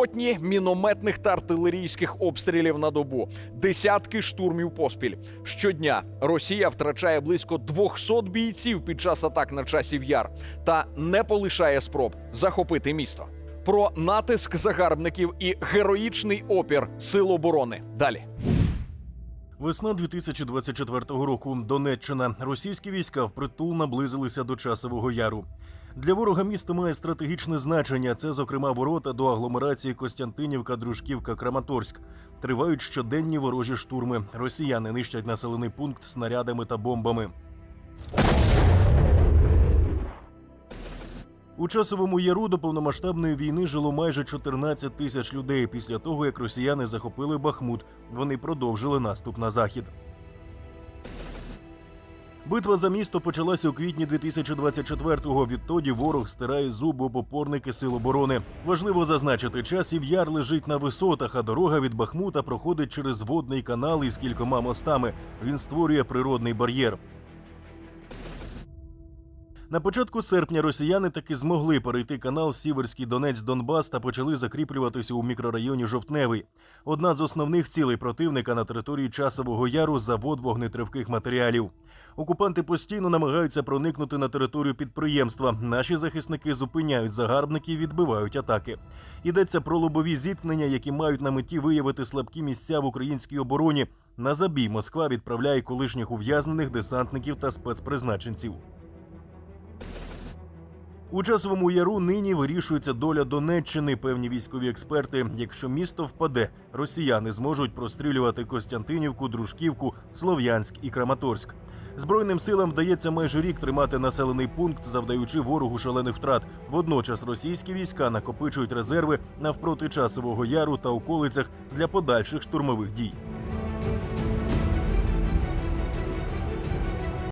Сотні мінометних та артилерійських обстрілів на добу, десятки штурмів поспіль. Щодня Росія втрачає близько 200 бійців під час атак на часів яр та не полишає спроб захопити місто. Про натиск загарбників і героїчний опір сил оборони. Далі. Весна 2024 року. Донеччина. Російські війська впритул наблизилися до часового яру. Для ворога місто має стратегічне значення. Це, зокрема, ворота до агломерації Костянтинівка, Дружківка, Краматорськ. Тривають щоденні ворожі штурми. Росіяни нищать населений пункт снарядами та бомбами. У часовому яру до повномасштабної війни жило майже 14 тисяч людей. Після того, як росіяни захопили Бахмут, вони продовжили наступ на захід. Битва за місто почалася у квітні 2024-го. Відтоді ворог стирає зуби попорники опорники сил оборони. Важливо зазначити, часів яр лежить на висотах, а дорога від Бахмута проходить через водний канал із кількома мостами. Він створює природний бар'єр. На початку серпня росіяни таки змогли перейти канал Сіверський Донець Донбас та почали закріплюватися у мікрорайоні Жовтневий. Одна з основних цілей противника на території часового яру завод вогнетривких матеріалів. Окупанти постійно намагаються проникнути на територію підприємства. Наші захисники зупиняють загарбників, відбивають атаки. Йдеться про лобові зіткнення, які мають на меті виявити слабкі місця в українській обороні. На забій Москва відправляє колишніх ув'язнених десантників та спецпризначенців. У часовому яру нині вирішується доля Донеччини. Певні військові експерти. Якщо місто впаде, росіяни зможуть прострілювати Костянтинівку, Дружківку, Слов'янськ і Краматорськ. Збройним силам вдається майже рік тримати населений пункт, завдаючи ворогу шалених втрат. Водночас російські війська накопичують резерви навпроти часового яру та околицях для подальших штурмових дій.